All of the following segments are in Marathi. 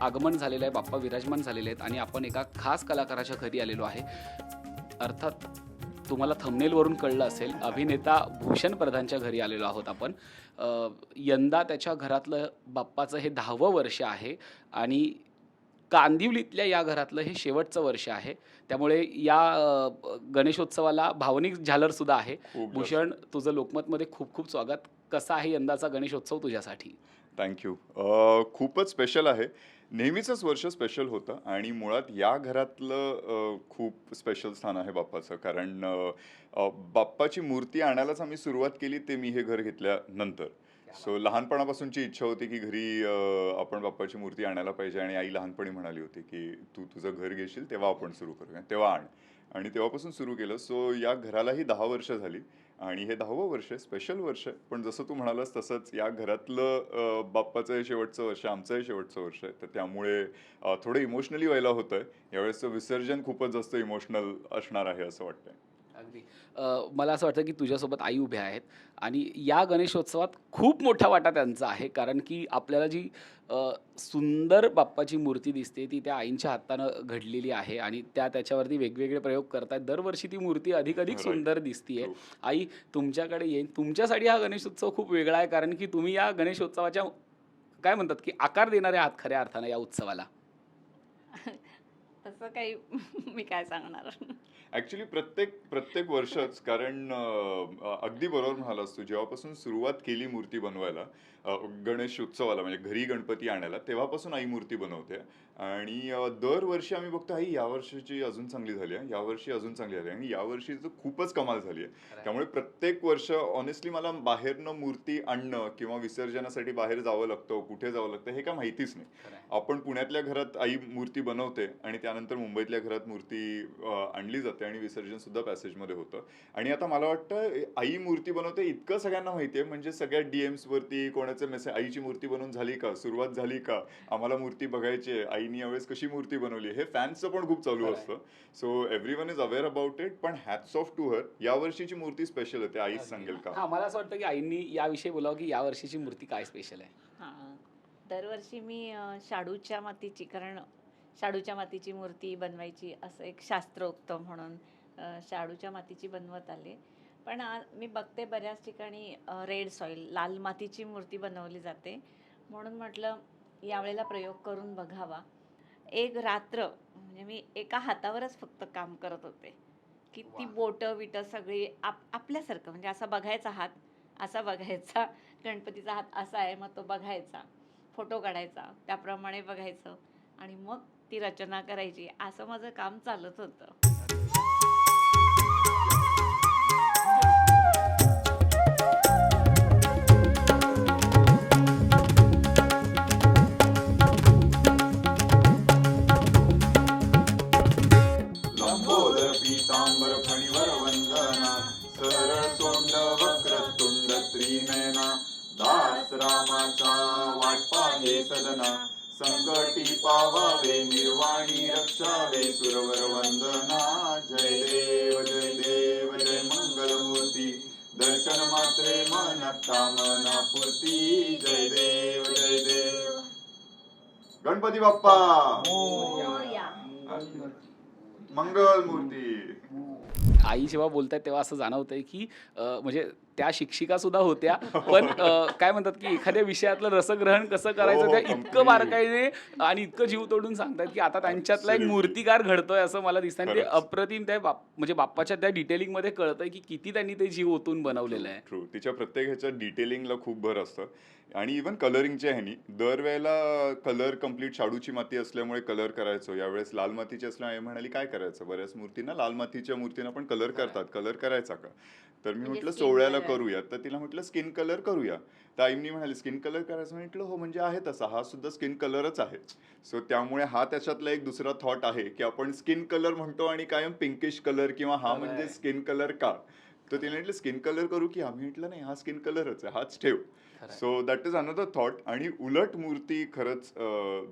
आगमन झालेलं आहे बाप्पा विराजमान झालेले आहेत आणि आपण एका खास कलाकाराच्या घरी आलेलो आहे. अर्थात तुम्हाला थंबनेलवरून कळलं असेल अभिनेता भूषण प्रधानच्या घरी आलेलो आहोत आपण. यंदा त्याच्या घरातलं बाप्पाचं हे दहावं वर्ष आहे आणि कांदिवलीतल्या या घरातलं हे शेवटचं वर्ष आहे. त्यामुळे या गणेशोत्सवाला भावनिक झालरसुद्धा आहे. भूषण तुझं लोकमतमध्ये खूप खूप स्वागत. कसा आहे यंदाचा गणेशोत्सव तुझ्यासाठी? थँक्यू खूपच स्पेशल आहे. नेहमीचंच वर्ष स्पेशल होतं आणि मुळात या घरातलं खूप स्पेशल स्थान आहे बाप्पाचं. कारण बाप्पाची मूर्ती आणायलाच आम्ही सुरुवात केली ते मी हे घर घेतल्यानंतर सो लहानपणापासूनची इच्छा होती की घरी आपण बाप्पाची मूर्ती आणायला पाहिजे आणि आई लहानपणी म्हणाली होती की तू तुझं घर घेशील तेव्हा आपण सुरू करूया तेव्हा आण. आणि तेव्हापासून सुरू केलं. सो या घरालाही दहा वर्ष झाली. आणि हे दहावं वर्ष आहे स्पेशल वर्ष आहे. पण जसं तू म्हणालास तसंच या घरातलं बाप्पाचं हे शेवटचं वर्ष आमचं हे शेवटचं वर्ष आहे. तर त्यामुळे थोडं इमोशनली व्हायला होतं आहे यावेळेसचं विसर्जन खूपच जास्त इमोशनल असणार आहे असं वाटतंय. अगदी. मला असं वाटतं की तुझ्यासोबत आई उभ्या आहेत आणि या गणेशोत्सवात खूप मोठा वाटा त्यांचा आहे. कारण की आपल्याला जी सुंदर बाप्पाची मूर्ती दिसते ती त्या आईंच्या हातानं घडलेली आहे आणि त्या त्याच्यावरती वेगवेगळे प्रयोग करतात दरवर्षी ती मूर्ती अधिक अधिक. सुंदर दिसतीये. आई तुमच्याकडे येईन. तुमच्यासाठी हा गणेशोत्सव खूप वेगळा आहे. कारण की तुम्ही या गणेशोत्सवाच्या काय म्हणतात की आकार देणारे आहात खऱ्या अर्थानं या उत्सवाला? तसं काही मी काय सांगणार? ऍक्च्युली प्रत्येक प्रत्येक वर्षच कारण अगदी बरोबर म्हणालास तू जेव्हापासून सुरुवात केली मूर्ती बनवायला गणेश उत्सवाला म्हणजे घरी गणपती आणायला तेव्हापासून आई मूर्ती बनवते. आणि दरवर्षी आम्ही बघतो आई यावर्षीची अजून चांगली झाली आहे यावर्षी अजून चांगली झाली आहे. आणि यावर्षी तर खूपच कमाल झाली आहे. त्यामुळे प्रत्येक वर्ष ऑनेस्टली मला बाहेरनं मूर्ती आणणं किंवा विसर्जनासाठी बाहेर जावं लागतं कुठे जावं लागतं हे काय माहितीच नाही. आपण पुण्यातल्या घरात आई मूर्ती बनवते आणि त्यानंतर मुंबईतल्या घरात मूर्ती आणली जाते. आणि विसर्जन सुद्धा पॅसेजमध्ये होतं. आणि आता मला वाटतं आई मूर्ती बनवते इतकं सगळ्यांना माहिती आहे म्हणजे सगळ्या डीएम्स वरती कोणाचे मेसेज आईची मूर्ती बनवून झाली का? सुरुवात झाली का? आम्हाला मूर्ती बघायची आहे आईनी यावेळेस कशी मूर्ती बनवली हे फॅन्सचं पण खूप चालू. असतं. So everyone is aware about it पण हॅट्स ऑफ टू हर या वर्षीची मूर्ती स्पेशल आहे ते आईच सांगेल का? मला असं वाटतं की आईंनी याविषयी बोलावं की या वर्षीची मूर्ती काय स्पेशल आहे? हां दरवर्षी मी शाडूच्या मातीची कारण शाडूच्या मातीची मूर्ती बनवायची असं एक शास्त्रोक्त म्हणून शाडूच्या मातीची बनवत आले. पण आ- मी बघते बऱ्याच ठिकाणी रेड सॉईल लाल मातीची मूर्ती बनवली जाते. म्हणून म्हटलं यावेळेला प्रयोग करून बघावा. एक रात्र म्हणजे मी एका हातावरच फक्त काम करत होते. की ती. बोटं बिटं सगळी आप आपल्यासारखं म्हणजे असा बघायचा हात असा बघायचा. गणपतीचा हात असा आहे मग तो बघायचा. फोटो काढायचा त्याप्रमाणे बघायचं. आणि मग ती रचना करायची. असं माझं काम चालत होतं. फणीवर वंदना दास रामाचा वाटपा हे सदना संकटी पावावे निर्वाणी रक्षावे सुरवर वंदना. जय देव जय देव जय मंगल मूर्ती दर्शन मात्रे मन कामना पूर्ती जय देव जय देव. गणपती बाप्पा. मोरया. मंगल मूर्ती आई जेव्हा बोलतायत तेव्हा असं जाणवतंय की अं, म्हणजे त्या शिक्षिका सुद्धा होत्या. पण अ, काय म्हणतात की एखाद्या विषयातलं रसग्रहण कसं करायचं हो, त्या इतकं. बारकाईने आणि इतकं जीव तोडून सांगतात की आता त्यांच्यातला एक. मूर्तिकार घडतोय असं मला दिसतं आणि ते. अप्रतिम त्या बाप म्हणजे बाप्पाच्या त्या डिटेलिंगमध्ये कळतंय की किती त्यांनी ते जीव ओतून बनवलेलं आहे. ट्रू तिच्या प्रत्येक ह्याच्या डिटेलिंगला खूप भर असतं. आणि इवन कलरिंगच्या ह्यानी दरवेळेला कलर कंप्लीट शाडूची माती असल्यामुळे कलर करायचो. यावेळेस लाल मातीची असल्यामुळे म्हणाली काय करायचं? बऱ्याच मूर्तींना लाल मातीच्या मूर्तींना पण कलर करतात. कलर करायचा का? तर मी म्हणजे म्हटलं सोहळ्याला. करूया तर तिला म्हटलं स्किन कलर करूया. तर आईनी म्हणाली स्किन कलर करायचं म्हटलं हो म्हणजे आहे तसा. हा सुद्धा स्किन कलरच आहे. सो त्यामुळे हा त्याच्यातला एक दुसरा थॉट आहे की आपण स्किन कलर म्हणतो आणि कायम पिंकिश कलर किंवा हा म्हणजे. स्किन कलर का? तर तिने म्हटलं स्किन कलर करू की आम्ही? म्हटलं नाही हा स्किन कलरच आहे. हाच ठेव. So that is another thought आणि उलट मूर्ती खरंच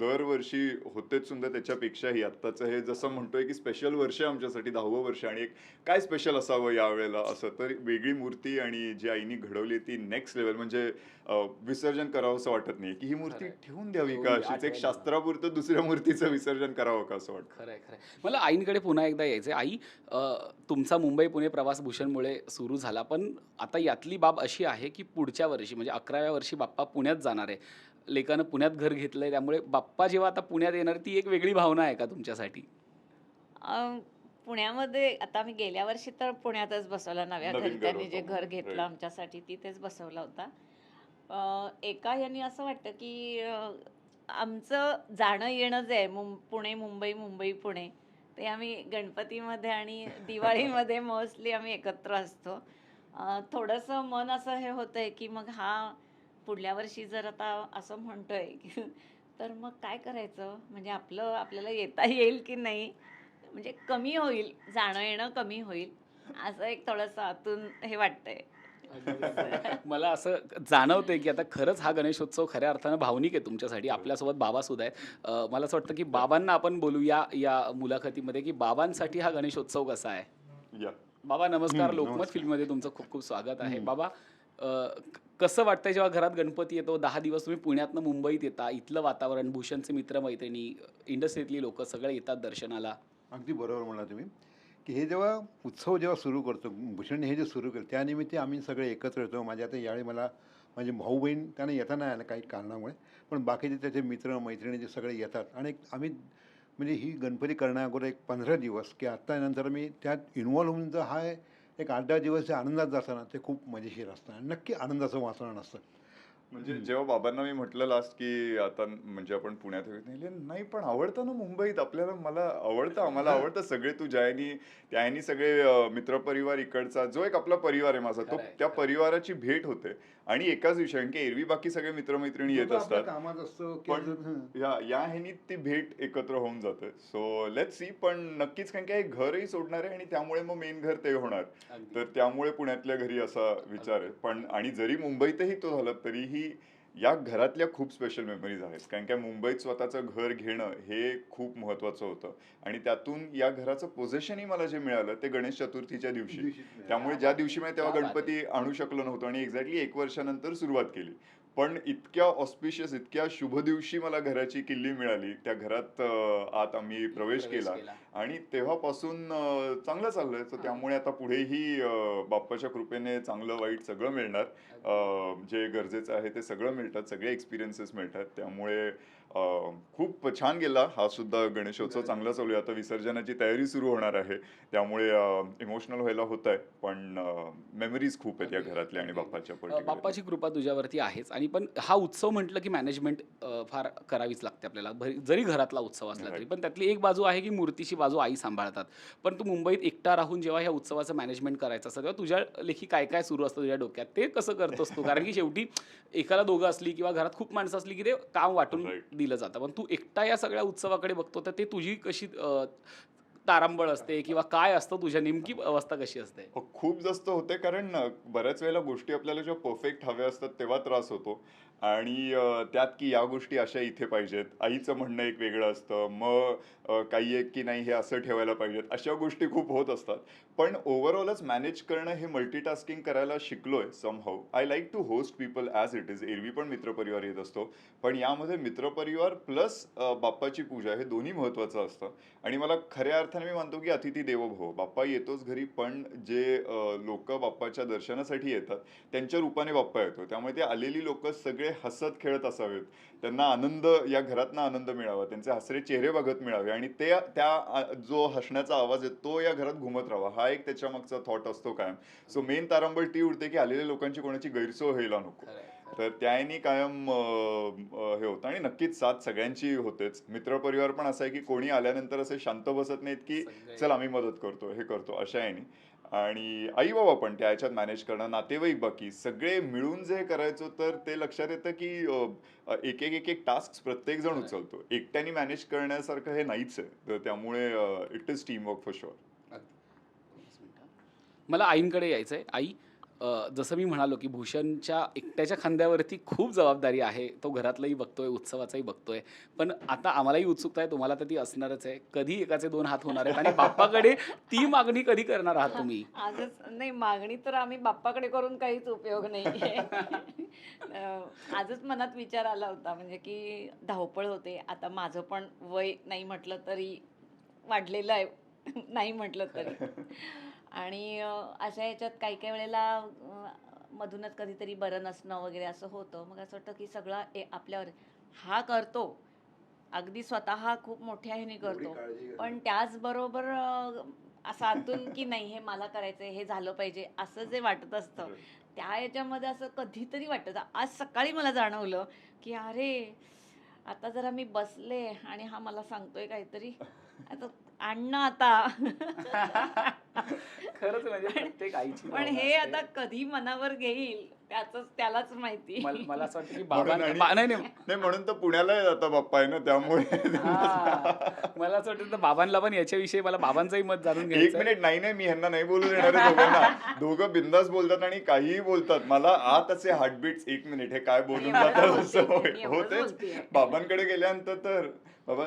दरवर्षी होतेच सुद्धा त्याच्यापेक्षाही आत्ताचं हे जसं म्हणतोय की स्पेशल वर्ष आहे आमच्यासाठी दहावं वर्ष आणि एक काय स्पेशल असावं यावेळेला असं. तर वेगळी मूर्ती आणि जी आईनी घडवली ती नेक्स्ट लेवल म्हणजे विसर्जन करावं असं वाटत नाही की ही मूर्ती. ठेवून द्यावी का अशीच एक. शास्त्रापुरतं दुसऱ्या मूर्तीचं विसर्जन करावं का असं वाटतं खरंय खरंय मला आईंकडे पुन्हा एकदा यायचंय आई तुमचा मुंबई पुणे प्रवास भूषणमुळे सुरू झाला पण आता यातली बाब अशी आहे की पुढच्या वर्षी म्हणजे अकराव्या वर्षी बाप्पा पुण्यात जाणार आहे लेकानं पुण्यात घर घेतलंय त्यामुळे बाप्पा जेव्हा आता पुण्यात येणार ती एक वेगळी भावना आहे का तुमच्यासाठी पुण्यामध्ये आता आम्ही गेल्या वर्षी तर पुण्यातच बसवला नव्या घर घरच्यांनी जे. घर घेतलं. आमच्यासाठी तिथेच बसवला होता एका यांनी असं वाटतं की आमचं जाणं येणं जे आहे मुं पुणे मुंबई मुंबई पुणे ते आम्ही गणपतीमध्ये आणि दिवाळीमध्ये मोस्टली आम्ही एकत्र असतो. थोडंसं मन असं हे होतं आहे की मग हा पुढल्या वर्षी जर आता असं म्हणतोय की तर मग काय करायचं? म्हणजे आपलं आपल्याला येता येईल की नाही? म्हणजे कमी होईल जाणं येणं कमी होईल असं एक थोडंसं आतून हे वाटतंय. मला असं जाणवतंय की आता खरंच हा गणेशोत्सव खऱ्या अर्थानं भावनिक आहे तुमच्यासाठी. आपल्यासोबत बाबा सुद्धा आहेत. मला असं वाटतं की बाबांना आपण बोलूया या मुलाखतीमध्ये की बाबांसाठी हा गणेशोत्सव कसा आहे? या. बाबा नमस्कार. लोकमत. फिल्ममध्ये तुमचं खूप खूप स्वागत आहे. बाबा कसं वाटतंय जेव्हा घरात गणपती येतो दहा दिवस तुम्ही पुण्यातनं मुंबईत येता इथलं वातावरण भूषणचे मित्रमैत्रिणी इंडस्ट्रीतली लोक सगळे येतात दर्शनाला? अगदी बरोबर म्हणला तुम्ही. की हे जेव्हा उत्सव जेव्हा सुरू करतो भूषण हे जे सुरू केलं त्यानिमित्त आम्ही सगळे एकत्र येतो. माझ्या आता यावेळी मला म्हणजे भाऊ बहीण त्यांना येता नाही आलं काही कारणामुळे पण बाकीचे त्याचे मित्र मैत्रिणी जे सगळे येतात. आणि आम्ही म्हणजे ही गणपती करण्याअगोदर एक पंधरा दिवस की आत्ता नंतर मी त्यात इन्वॉल्व्ह होऊन जर हा एक आठ दहा दिवस जे आनंदात जातं ना ते खूप मजेशीर असतं. आणि नक्की आनंदाचं वातावरण असतं. म्हणजे. जेव्हा बाबांना मी म्हटलं लास्ट की आता म्हणजे आपण पुण्यात नाही नाही पण आवडतं ना मुंबईत आपल्याला मला आवडतं आम्हाला आवडतं सगळे तू ज्यानी त्यानी सगळे मित्रपरिवार इकडचा जो एक आपला परिवार आहे माझा तो त्या. परिवाराची भेट होते आणि एकाच दिवशी कारण की एरवी बाकी सगळे मित्रमैत्रिणी येत असतात. कामात असतो की पण. या या ह्यानी ती भेट एकत्र होऊन जाते. सो लेट सी पण नक्कीच कारण की हे घरही सोडणार आहे आणि त्यामुळे मग मेन घर ते होणार. तर त्यामुळे पुण्यातल्या घरी असा विचार आहे. पण आणि जरी मुंबईतही तो झाला तरीही या घरातल्या खूप स्पेशल मेमरीज आहेत. कारण की मुंबईत स्वतःचं घर घेणं हे खूप महत्वाचं होतं. आणि त्यातून या घराचं पोझिशनही मला जे मिळालं ते गणेश चतुर्थीच्या दिवशी. त्यामुळे ज्या दिवशी मी तेव्हा क्या गणपती आणू शकलो नव्हतो आणि एक्झॅक्टली एक वर्षानंतर सुरुवात केली. पण इतक्या ऑस्पिशियस इतक्या शुभ दिवशी मला घराची किल्ली मिळाली. त्या घरात आत आम्ही प्रवेश केला. आणि तेव्हापासून चांगलं चाललंय. तर. त्यामुळे आता पुढेही बाप्पाच्या कृपेने चांगलं वाईट सगळं मिळणार. जे गरजेचं आहे ते सगळं मिळतात. सगळे एक्सपिरियन्सेस मिळतात. त्यामुळे खूप छान गेला. हा सुद्धा गणेशोत्सव चांगला चालू आहे. आता विसर्जनाची तयारी सुरू होणार आहे. त्यामुळे इमोशनल व्हायला होत आहे. पण मेमरीज खूप आहेत या घरातल्या आणि. बाप्पाच्या. बाप्पाची कृपा तुझ्यावरती आहेच. आणि पण हा उत्सव म्हटलं की मॅनेजमेंट फार करावीच लागते आपल्याला. भरी- जरी घरातला उत्सव असला तरी. पण त्यातली एक बाजू आहे की मूर्तीची बाजू आई सांभाळतात. पण तू मुंबईत एकटा राहून जेव्हा ह्या उत्सवाचं मॅनेजमेंट करायचं असतं तेव्हा तुझ्या लेखी काय काय सुरू असतं तुझ्या डोक्यात? ते कसं करतोस तू? कारण की शेवटी एकाला दोघं असली किंवा घरात खूप माणसं असली की ते काम वाटून. दिलं जातं. पण तू एकटा या सगळ्या उत्सवाकडे बघतो तर ते तुझी कशी तारांबळ असते किंवा काय असतं तुझ्या नेमकी अवस्था कशी असते? खूप जास्त होते कारण बऱ्याच वेळेला गोष्टी आपल्याला जेव्हा परफेक्ट हव्या असतात तेव्हा त्रास होतो. आणि त्यात की या गोष्टी अशा इथे पाहिजेत आईचं म्हणणं एक वेगळं असतं मग काही एक की नाही हे असं ठेवायला पाहिजेत अशा गोष्टी खूप होत असतात. पण ओव्हरऑलच मॅनेज करणं हे मल्टीटास्किंग करायला शिकलोय somehow I like to host people as it is एरवी पण मित्रपरिवार येत असतो. पण यामध्ये मित्रपरिवार प्लस बाप्पाची पूजा हे दोन्ही महत्त्वाचं असतं. आणि मला खऱ्या अर्थाने मी मानतो की अतिथी देवभव. बाप्पा येतोच घरी पण जे लोक बाप्पाच्या दर्शनासाठी येतात त्यांच्या रूपाने बाप्पा येतो. त्यामुळे ते आलेली लोक सगळे हसत खेळत असावेत. त्यांना आनंद या घरातनं आनंद मिळावा त्यांचे हसरे चेहरे बघत मिळावे आणि ते त्या जो हसण्याचा आवाज आहे तो या घरात घुमत राहावा. हा एक त्याच्या मागचा थॉट असतो कायम. सो मेन तारांबळ ती उडते की आलेल्या लोकांची कोणाची गैरसोय व्हायला नको. तर त्याने कायम हे होतं. आणि नक्कीच साथ सगळ्यांची होतेच. मित्रपरिवार पण असं आहे की कोणी आल्यानंतर असे शांत बसत नाहीत की चल आम्ही मदत करतो हे करतो अशा याने. आणि आई बाबा पण त्या ह्याच्यात मॅनेज करणं नातेवाईक बाकी सगळे मिळून जे करायचो तर ते लक्षात येतं की एक एक एक एक टास्क प्रत्येक जण उचलतो. एकट्याने मॅनेज करण्यासारखं हे नाहीच आहे. तर त्यामुळे it is team work for sure मला आईंकडे यायचं आहे आई अ, जसं मी म्हणालो की भूषणच्या एकट्याच्या खांद्यावरती खूप जबाबदारी आहे. तो घरातलंही बघतोय उत्सवाचाही बघतोय. पण आता आम्हालाही उत्सुकता आहे तुम्हाला तर ती असणारच आहे. कधी एकाचे दोन हात होणार आहेत आणि बाप्पाकडे ती मागणी कधी करणार आहात तुम्ही? आजच नाही मागणी तर आम्ही बाप्पाकडे करून काहीच उपयोग नाही आजच मनात विचार आला होता म्हणजे की धावपळ होते. आता माझं पण वय नाही म्हटलं तरी वाढलेलं आहे. नाही म्हटलं तरी. आणि अशा याच्यात काही काही वेळेला मधूनच कधीतरी बरं नसणं वगैरे असं होतं. मग असं वाटतं की सगळं ए आपल्यावर हा करतो. अगदी स्वतः खूप मोठ्या ह्याने करतो. पण त्याचबरोबर असं आतून की नाही हे मला करायचंय हे झालं पाहिजे असं जे वाटत असतं त्या याच्यामध्ये असं कधीतरी वाटतं. आज सकाळी मला जाणवलं की अरे आता जरा मी बसले आणि हा मला सांगतोय काहीतरी. आता आणणं आता. खरंच म्हणजे प्रत्येक आईची पण हे. आता कधी मनावर घेईल त्याच त्यालाच माहिती मला मला असं वाटतं की म्हणून बाबा नाही नाही नाही म्हणून तर पुण्याला आता बाप्पा आहे ना त्यामुळे हा. मला असं वाटतं तर बाबांना पण याच्याविषयी मला बाबांचंही मत जाणून एक घ्यायचं आहे. मिनिट नाही नाही मी ह्यांना नाही बोलू देणार दोघांना दोघं बिंदास बोलतात आणि काहीही बोलतात मला आत असे हार्टबीट्स एक मिनिट हे काय बोलून जातात असं होतेच. बाबांकडे गेल्यानंतर तर बाबा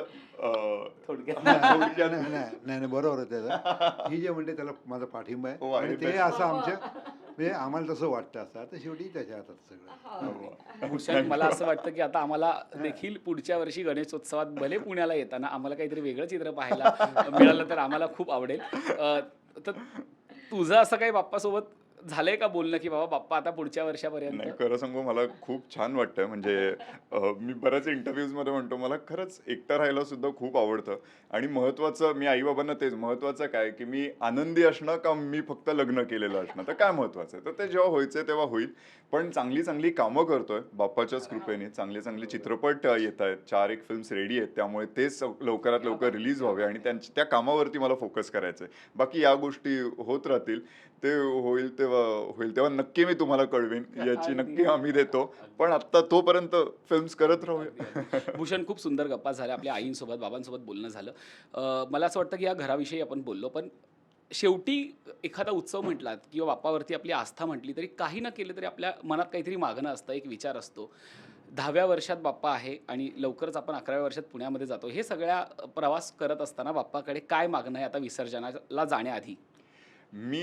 थोडक्यात नाही नाही नाही, नाही नाही बरोबर आहे त्याचं ही जे म्हणते त्याला माझा पाठिंबा हो, आहे आणि ते best. असं आमच्या म्हणजे आम्हाला तसं वाटतं असं आता शेवटी त्याच्या हातात सगळं हो. भूषण मला असं वाटतं की आता आम्हाला देखील पुढच्या वर्षी गणेशोत्सवात भले पुण्याला येताना आम्हाला काहीतरी वेगळं चित्र पाहायला मिळालं तर आम्हाला खूप आवडेल अ, तर तुझं असं काही बाप्पासोबत झालंय का बोलणं की बाबा बाप्पा आता पुढच्या नाही वर्षापर्यंत खरं सांगू मला खूप छान वाटतं म्हणजे मी बऱ्याच इंटरव्ह्यूजमध्ये म्हणतो मला खरंच एकटं राहायला सुद्धा खूप आवडतं. आणि महत्वाचं मी आई बाबांना तेच महत्वाचं काय की मी आनंदी असणं का मी फक्त लग्न केलेलं असणं? तर काय महत्वाचं आहे? तर ते जेव्हा व्हायचंय तेव्हा होईल. पण चांगली चांगली कामं करतोय बाप्पाच्याच कृपेने. चांगले चांगले चित्रपट येत आहेत. चार एक फिल्म्स रेडी आहेत. त्यामुळे ते सव- लवकरात लवकर रिलीज व्हावे. आणि त्यांच्या त्या कामावरती मला फोकस करायचं आहे बाकी या गोष्टी होत राहतील. ते होईल तेव्हा होईल तेव्हा नक्की मी तुम्हाला कळवीन. याची नक्की हमी देतो. पण आता तोपर्यंत फिल्म्स करत राहूया. भूषण खूप सुंदर गप्पा झाल्या आपल्या आईंसोबत बाबांसोबत बोलणं झालं. मला असं वाटतं की या घराविषयी आपण बोललो पण शेवटी एखादा उत्सव म्हटलात किंवा बाप्पावरती आपली आस्था म्हटली तरी काही ना केलं तरी आपल्या मनात काहीतरी मागणं असतं एक विचार असतो. दहाव्या वर्षात बाप्पा आहे आणि लवकरच आपण अकराव्या वर्षात पुण्यामध्ये जातो. हे सगळ्या प्रवास करत असताना बाप्पाकडे काय मागणं आहे आता विसर्जनाला जाण्याआधी? मी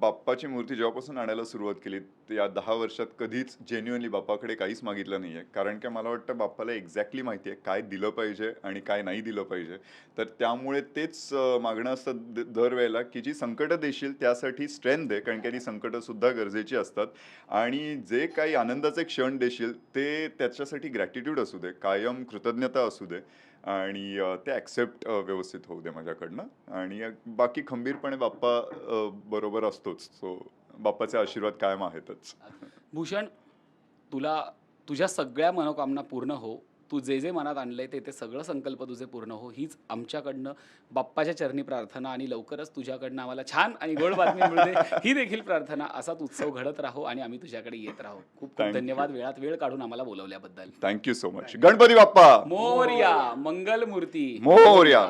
बाप्पाची मूर्ती जेव्हापासून आणायला सुरुवात केली या दहा वर्षात कधीच जेन्युअनली बाप्पाकडे काहीच मागितलं नाही आहे कारण की मला वाटतं बाप्पाला एक्झॅक्टली माहिती आहे काय दिलं पाहिजे आणि काय नाही दिलं पाहिजे. तर त्यामुळे तेच मागणं असतं दरवेळेला की जी संकटं देशील त्यासाठी स्ट्रेंथ आहे कारण की ती संकटंसुद्धा गरजेची असतात. आणि जे काही आनंदाचे क्षण देशील ते त्याच्यासाठी ग्रॅटिट्यूड असू दे कायम कृतज्ञता असू दे. आणि ते ॲक्सेप्ट व्यवस्थित होऊ दे माझ्याकडनं. आणि बाकी खंबीरपणे बाप्पा बरोबर असतोच. सो बाप्पाचे आशीर्वाद कायम आहेतच. भूषण तुला तुझ्या सगळ्या मनोकामना पूर्ण हो. तू जे जे मनात आणलंय ते ते सगळं संकल्प तुझे पूर्ण हो हीच आमच्याकडनं बाप्पाच्या चरणी प्रार्थना आणि लवकरच तुझ्याकडनं आम्हाला छान आणि गोड बातमी मिळते. ही देखील प्रार्थना असाच उत्सव घडत राहो आणि आम्ही तुझ्याकडे येत राहू. खूप खूप Thank you. धन्यवाद. वेळात वेळ काढून आम्हाला बोलवल्याबद्दल. Thank you so much Ganpati Bappa! Morya मंगल मूर्ती मोर्या!